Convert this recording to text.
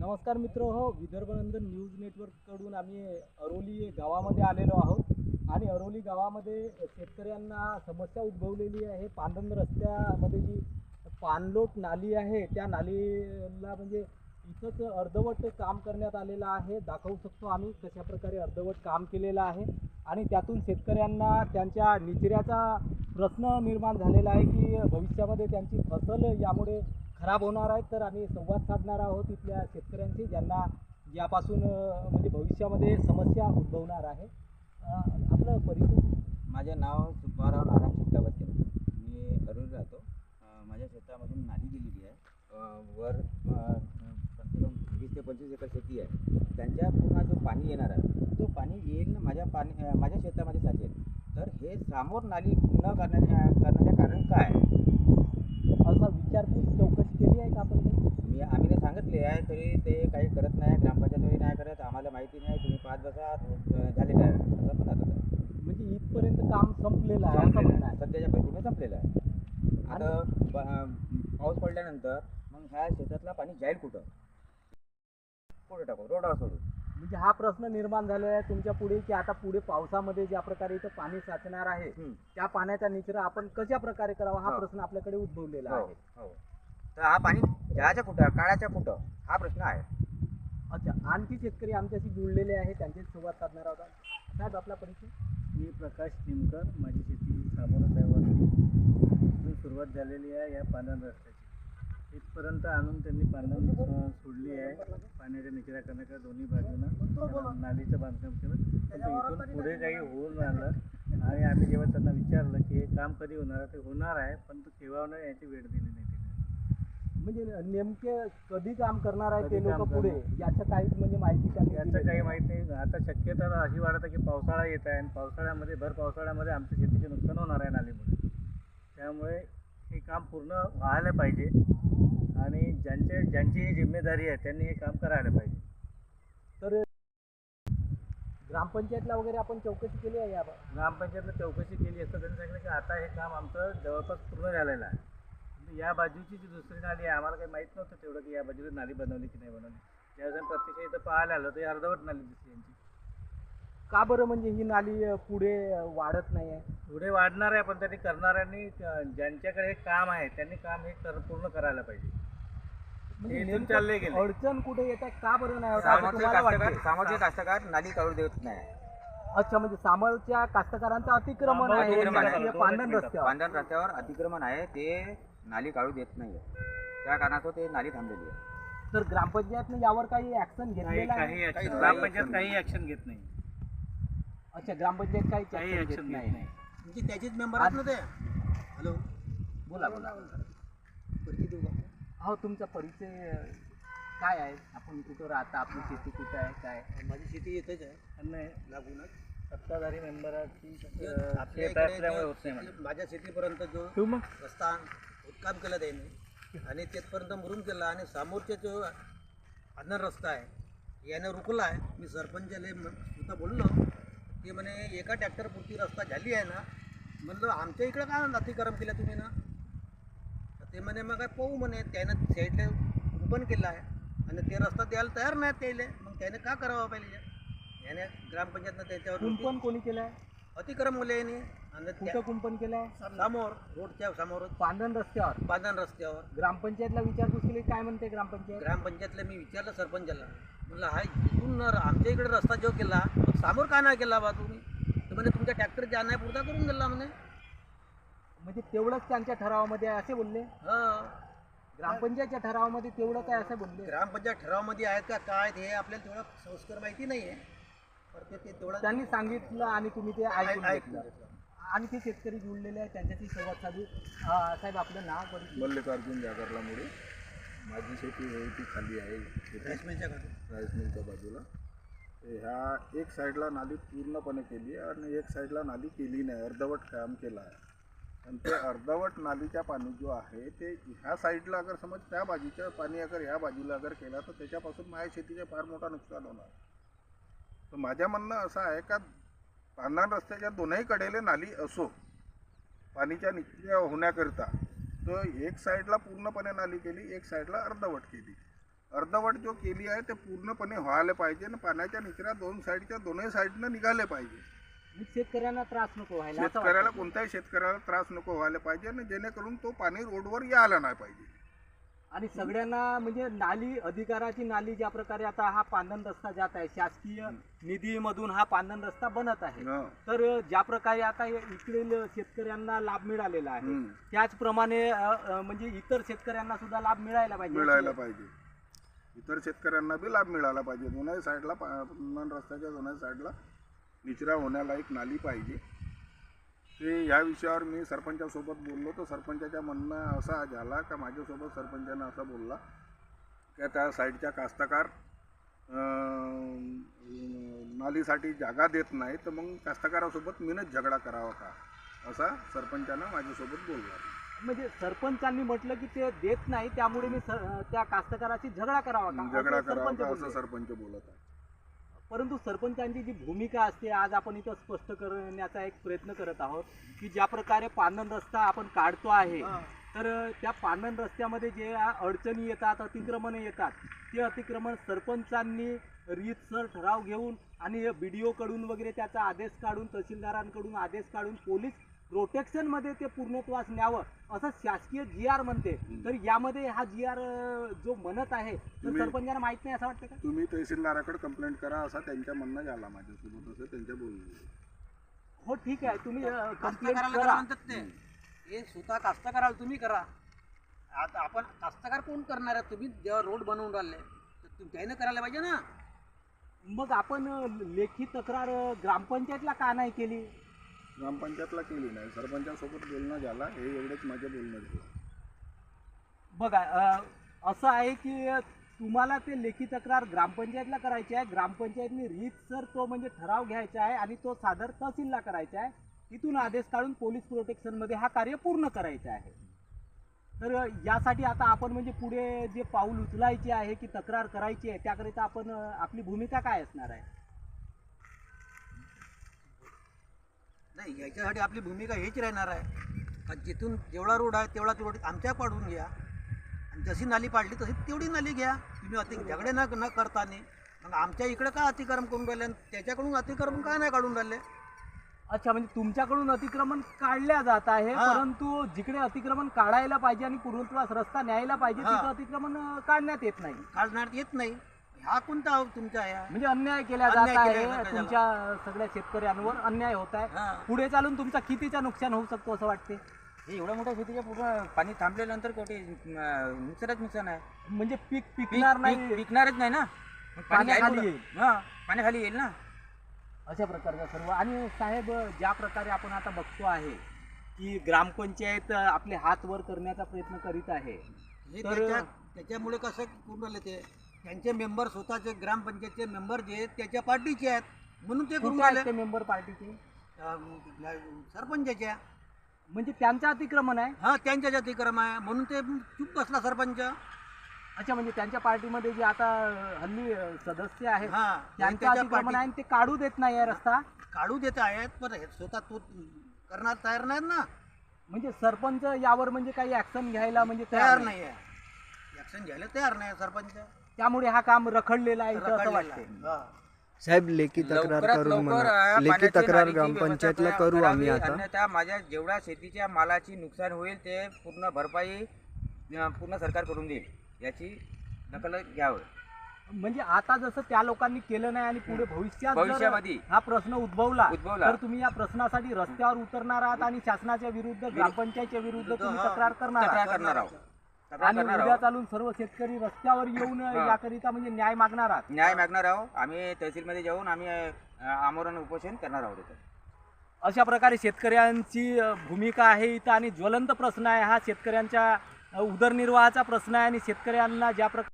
नमस्कार मित्र हो विदर्भनंदन न्यूज नेटवर्ककडून आम्ही अरोली गावामध्ये आलेलो आहोत. आणि अरोली गावामध्ये शेतकऱ्यांना समस्या उद्भवलेली आहे. पांढरण रस्त्यामध्ये जी पाणलोट नाली आहे त्या नालीला म्हणजे इथंच अर्धवट काम करण्यात आलेलं आहे. दाखवू शकतो आम्ही कशा प्रकारे अर्धवट काम केलेलं आहे. आणि त्यातून शेतकऱ्यांना त्यांच्या निचऱ्याचा प्रश्न निर्माण झालेला आहे की भविष्यामध्ये त्यांची फसल यामुळे खराब होणार आहेत तर आम्ही संवाद साधणार आहोत इथल्या शेतकऱ्यांशी ज्यांना यापासून म्हणजे भविष्यामध्ये समस्या उद्भवणार आहे. आपलं परिचय माझं नाव सुब्बाराव नारायण चित्तावत मी अरुण राहतो. माझ्या शेतामधून नाली गेलेली आहे. वर अं, कमसे कम वीस ते पंचवीस एकर शेती आहे. त्यांच्या पूर्ण जो पाणी येणार आहे तो पाणी येईल माझ्या पाणी माझ्या शेतामध्ये साचेल. तर हे समोर नाली न करण्याच्या करण्याचे कारण काय? आहे? असा विचारपूस चौकशी केली आहे का आपण? मी आम्ही सांगितले आहे तरी ते काही करत नाही ग्रामपंचायतही नाही करत आम्हाला माहिती नाही तुम्ही पाच बसा झालेलं आहे. असं म्हणत होतं म्हणजे इथपर्यंत काम संपलेलं आहे असं सध्याच्या परिस्थितीने संपलेलं आहे. आता पाऊस पडल्यानंतर मग ह्या शेतातला पाणी जाईल कुठं? कुठं टाकू रोडावर सोडू. म्हणजे हा प्रश्न निर्माण झालेला आहे तुमच्यापुढे की आता पुढे पावसामध्ये ज्या प्रकारे इथं पाणी साचणार आहे हम्म. त्या पाण्याचा निचरा आपण कशा प्रकारे करावा हा हो. प्रश्न आपल्याकडे उद्भवलेला हो आहे. हो. तर हा पाणी जायच्या कुठं काळाच्या कुठं हा प्रश्न आहे. अच्छा आणखी शेतकरी आमच्याशी जुळलेले आहे त्यांच्याशी संवाद साधणार आहोत साहेब आपला परिचय? मी प्रकाश निमकर माझी शेती वरती इथून सुरुवात झालेली आहे या पांढरण रस्त्याची. इथपर्यंत आणून त्यांनी अं, सोडली आहे. पाण्याच्या निचरा करण्याच्या दोन्ही बाजूनं. नालीचं बांधकाम केलं. पण इथून पुढे काही होऊन राहिलं. आणि आम्ही जेव्हा त्यांना विचारलं की हे काम कधी होणार आहे ते होणार आहे पण तो केव्हा होणार याची वेळ दिली नाही म्हणजे नेमके कधी काम करणार आहे ते लोक पुढे? याचं काहीच म्हणजे माहिती त्यांनी याचं काही. माहीत नाही. आता शक्यता अशी वाढत आहे की पावसाळा येत आहे आणि पावसाळ्यामध्ये भर पावसाळ्यामध्ये आमच्या शेतीचे नुकसान होणार आहे नालीमुळे. त्यामुळे हे काम पूर्ण व्हायला पाहिजे. आणि ज्यांचे ज्यांची ही जिम्मेदारी आहे त्यांनी हे काम करायला पाहिजे. तर ग्रामपंचायतला वगैरे आपण चौकशी केली आहे या ग्रामपंचायतला चौकशी केली असता त्यांनी सांगितलं की आता हे काम आमचं जवळपास पूर्ण झालेलं आहे. म्हणजे या बाजूची जी दुसरी नाली आहे आम्हाला काही माहीत नव्हतं तेवढं की या बाजूला नाली बनवली की नाही बनवली. ज्यावेळेस आम्ही प्रत्यक्ष इथं पाहायला आलो तर अर्धवट नाली दिसली यांची. का बरं म्हणजे ही नाली पुढे वाढत नाही आहे? पुढे वाढणार आहे पण त्यांनी करणाऱ्यांनी ज्यांच्याकडे हे काम आहे त्यांनी काम हे कर पूर्ण करायला पाहिजे. म्हणजे इथून नेमकं चालले गेले. अडचण कुठे येत आहे? का बरं नाही होत असं सामोरचे तुम्हाला कास्तकार नाली काढू देत नाही. अच्छा म्हणजे सामरच्या कास्तकारांचं अतिक्रमण आहे अतिक्रमण आहे. हे पांढरण रस्त्यावर. पांढरण रस्त्यावर अतिक्रमण आहे ते नाली काढू देत नाही. त्या कारणास्तव ते नाली थांबलेली आहे. तर ग्रामपंचायतने यावर काही ऍक्शन काही घेतलेलं आहे? काही नाही. ग्रामपंचायत काही ऍक्शन घेत नाही. अच्छा ग्रामपंचायत काही काही action घेत ऍक्शन घेत नाही. नाही म्हणजे त्याचेच मेंबर आहेत ना ते? हॅलो बोला बोला. देऊ का हो तुमचा परिचय अ, काय आहे? आपण कुठं राहता? आपली शेती कुठं आहे? काय? माझी शेती येतेच आहे. त्यांना लागूनच. सत्ताधारी मेंबराची आपल्या शेत इकडे असल्यामुळे जो- होत नाही मला. माझ्या शेतीपर्यंत जो तू मग? रस्ता उत्काम केला त्याने आणि तिथपर्यंत मुरून केला आणि समोरचा जो पांढरा रस्ता आहे याने रुकला आहे. मी सरपंचाला म- स्वतः बोललो. की म्हणे एका ट्रॅक्टरपुरती रस्ता झाली आहे ना? म्हणलं आमच्या इकडं काय अतिक्रम केला तुम्ही ना? ते म्हणे मग काय पाहू म्हणे त्यानं साईडला कुंपण केलं आहे आणि ते रस्ता द्यायला तयार नाही त्याले. मग त्याने का करावं पाहिजे याने ग्रामपंचायतनं त्याच्यावर कुंपण कोणी केलंय? अतिक्रम मुले याने. आणि त्या- कुठं कुंपण केलंय? समोर रोडच्या समोर पांढरण रस्त्यावर. पांढरण रस्त्यावर. ग्रामपंचायतला विचारपूस केली काय म्हणते ग्रामपंचायत? ग्रामपंचायतला मी विचारलं सरपंचाला. म्हणलं हा इथून न- आमच्या इकडे रस्ता जो केला मग समोर का नाही केला बा तुम्ही? तर म्हणे तुमच्या ट्रॅक्टर जाण्या पुरता करून दिला म्हणे. म्हणजे तेवढंच त्यांच्या ठरावामध्ये आहे असे बोलले? हा. ग्रामपंचायतच्या ठरावामध्ये तेवढं काय असं बोलले? ग्रामपंचायत ठरावामध्ये आहेत का? काय ते आपल्याला तेवढं संस्कार माहिती नाही आहे पण ते- ते तेवढं त्यांनी सांगितलं आणि तुम्ही ते ऐकून घेतलं. घेतलं. आणखी शेतकरी जुळलेले आहेत. त्यांच्याशी संवाद साधू. अं, साहेब आपलं नाव परिचय मल्लिकार्जुन जागरलामुळे माझी शेती आहे ती खाली आहे. इथे रेशमेच्या घाटी. राईस मिलच्या बाजूला ह्या एक साईडला नाली पूर्णपणे केली आहे आणि एक साईडला नाली केली नाही. अर्धवट काम केलं आहे. आणि ते अर्धवट नालीच्या पाणी जो आहे ते ह्या साईडला अगर समज त्या बाजूच्या पाणी अगर ह्या बाजूला अगर केला तर त्याच्यापासून माझ्या शेतीचे फार मोठा नुकसान होणार. तर माझ्या म्हणणं असं आहे का पांढरा रस्त्याच्या दोन्ही कडेले नाली असो पाणीच्या निचऱ्या होण्याकरिता तर एक साईडला पूर्णपणे नाली केली एक साईडला अर्धवट केली. अर्धवट जो केली आहे ते पूर्णपणे व्हायला पाहिजे आणि पाण्याच्या निचऱ्या दोन साईडच्या दोनही साईडनं निघाले पाहिजे. शेतकऱ्यांना त्रास नको व्हायला असं शेतकऱ्याला. कोणत्याही शेतकऱ्याला त्रास नको व्हायला पाहिजे आणि जेणेकरून तो पाणी रोडवर यायला नाही पाहिजे आणि सगळ्यांना म्हणजे नाली अधिकाराची नाली ज्या प्रकारे आता हा पांधन रस्ता जात आहे शासकीय निधीमधून हा पांधन रस्ता बनत आहे हं. तर ज्या प्रकारे आता इकडील शेतकऱ्यांना लाभ मिळालेला आहे. त्याचप्रमाणे अ, अ, म्हणजे इतर शेतकऱ्यांना सुद्धा लाभ मिळायला पाहिजे मिळायला पाहिजे इतर शेतकऱ्यांना बी लाभ मिळाला पाहिजे दोनही साईडला पांढरण रस्त्याच्या दोनही साईडला निचरा होण्यालायक नाली पाहिजे. ते या विषयावर मी सरपंचासोबत बोललो. तर सरपंचाच्या म्हणणं असा झाला का माझ्यासोबत सरपंचानं असा बोलला की त्या साईडच्या कास्तकार नालीसाठी जागा देत नाही तर मग कास्तकारासोबत मीनच झगडा करावा का? असा सरपंचानं माझ्यासोबत बोलला. म्हणजे सरपंचांनी म्हटलं की ते देत नाही त्यामुळे मी त्या कास्तकाराशी झगडा करावा का? झगडा करावा सरपंच का असं. सरपंच बोलत आहे. परंतु सरपंचांची जी भूमिका असते आज आपण इथं स्पष्ट करण्याचा एक प्रयत्न करत आहोत की ज्या प्रकारे पांढन रस्ता आपण काढतो आहे तर त्या पांढन रस्त्यामध्ये जे अडचणी येतात अतिक्रमण येतात ते अतिक्रमण सरपंचांनी रीतसर ठराव घेऊन आणि बी डी ओकडून वगैरे त्याचा आदेश काढून तहसीलदारांकडून आदेश काढून पोलीस प्रोटेक्शनमध्ये ते पूर्णत्वास न्यावं असं शासकीय जी आर म्हणते. तर यामध्ये हा जी आर जो म्हणत आहे तर तुम्ही- सरपंचांना माहीत नाही असं वाटतं का? तुम्ही तहसीलदाराकडे कंप्लेंट करा असा त्यांच्या म्हणणं झाला माझ्यासोबत असं त्यांच्या बोलणं हो ठीक आहे. तुम्ही कंप्लेंट कास्तकाराला करा. करा म्हणतात ते. हे स्वतः कास्तकाराला तुम्ही करा. आता आपण कास्तकार कोण करणार आहे? तुम्ही जेव्हा रोड बनवून राहिले तर तुम्ही त्याने करायला पाहिजे ना. मग आपण अ, लेखी तक्रार अ, ग्रामपंचायतला का नाही केली? ग्रामपंचायतला केली नाही. सरपंचासोबत बोलणं झाला. हे एवढेच माझे बोलणं झालं. बघा अ, असं आहे की तुम्हाला ते लेखी तक्रार ग्रामपंचायतला करायची आहे. ग्रामपंचायतने रीतसर तो म्हणजे ठराव घ्यायचा आहे आणि तो सादर तहसीलला करायचा आहे. तिथून आदेश काढून पोलीस प्रोटेक्शनमध्ये हा कार्य पूर्ण करायचं आहे. तर यासाठी आता आपण म्हणजे पुढे जे पाऊल उचलायचे आहे की तक्रार करायची आहे त्याकरिता आपण अ, आपली भूमिका काय असणार आहे? नाही याच्यासाठी आपली भूमिका हेच राहणार आहे. का जिथून जेवढा रोड आहे तेवढाच रोड आमच्या पाडून घ्या. आणि जशी नाली पाडली तशी तेवढी नाली घ्या. तुम्ही अति झगडे न न करताना. मग आमच्या इकडे का अतिक्रम करून राहिले आणि त्याच्याकडून अतिक्रमण का नाही काढून राहिले? अच्छा म्हणजे तुमच्याकडून अतिक्रमण काढल्या जात आहे हा. परंतु जिकडे अतिक्रमण काढायला पाहिजे आणि पूर्णत्वास रस्ता न्यायला पाहिजे हा. तिथं अतिक्रमण काढण्यात येत नाही. काढण्यात येत नाही. हा कोणता हो तुमचा आहे? म्हणजे अन्याय केला अन्याय जात केला आहे जात आहे तुमच्या सगळ्या शेतकऱ्यांवर अन्याय होत आहे. पुढे चालून तुमचा कितीचा नुकसान होऊ शकतो असं वाटते? हे एवढ्या मोठ्या शेतीच्या पूर्ण पाणी थांबल्यानंतर कोठे अं, नुकसानच नुकसान आहे. म्हणजे पीक पीक- पिकणार पीक नाही. पिकणारच नाही ना. मग पाणी पाण्याखाली आहे येईल. हा पाण्याखाली येईल ना. अशा प्रकारचा सर्व. आणि साहेब ज्या प्रकारे आपण आता बघतो आहे की ग्रामपंचायत आपले हात वर करण्याचा प्रयत्न करीत आहे हे तर- त्याच्या त्याच्यामुळे कसं राहिले ते? त्यांचे मेंबर स्वतःचे ग्रामपंचायतचे मेंबर जे आहेत त्याच्या पार्टीचे आहेत. म्हणून ते करून कुठे आहेत राहिले ते मेंबर पार्टीचे? अं, सरपंचाच्या. म्हणजे त्यांचं अतिक्रमण आहे? हा त्यांच्या अतिक्रम आहे. म्हणून ते चूप बसला सरपंच. अच्छा म्हणजे त्यांच्या पार्टीमध्ये जे आता हल्ली अ, सदस्य आहेत हा त्यांचं त्याच्या अतिक्रमण आहे आणि ते काढू देत नाही आहे रस्ता? काढू देत आहेत पण हे स्वतः तो करणार तयार नाहीत ना. म्हणजे सरपंच यावर म्हणजे काही ऍक्शन घ्यायला म्हणजे तयार नाही? आहे ऍक्शन घ्यायला तयार नाही सरपंच. त्यामुळे हा काम रखडलेलं आहे इथं असं वाटते. साहेब लेखी तक्रार लवकरात करू लवकर, म्हणा. अं, लेखी पाण्याची तक्रार ग्रामपंचायतला व्यवस्था करू आम्ही करावी, आता. अन्यथा माझ्या जेवढ्या शेतीच्या मालाची नुकसान होईल ते पूर्ण भरपाई अं, पूर्ण सरकार करून देईल. याची दखल घ्यावं. म्हणजे आता जसं त्या लोकांनी केलं नाही आणि पुढे भविष्यात जर भविष्यामध्ये. हा प्रश्न उद्भवला उद्भवला. तर तुम्ही या प्रश्नासाठी रस्त्यावर उतरणार आहात आणि शासनाच्या विरुद्ध ग्रामपंचायतच्या विरुद्ध तुम्ही. तक्रार करणार तक्रार आहात. करणार आहोत. आणि करणार उद्या आहोत चालून सर्व शेतकरी रस्त्यावर येऊन हा. याकरिता म्हणजे न्याय मागणार आहात न्याय मागणार आहोत आम्ही तहसीलमध्ये जाऊन आम्ही अं, आमरण उपोषण करणार आहोत इथं. अशा प्रकारे शेतकऱ्यांची अ, भूमिका आहे इथं आणि ज्वलंत प्रश्न आहे हा शेतकऱ्यांच्या अ, उदरनिर्वाहाचा प्रश्न आहे आणि शेतकऱ्यांना ज्या प्रकारे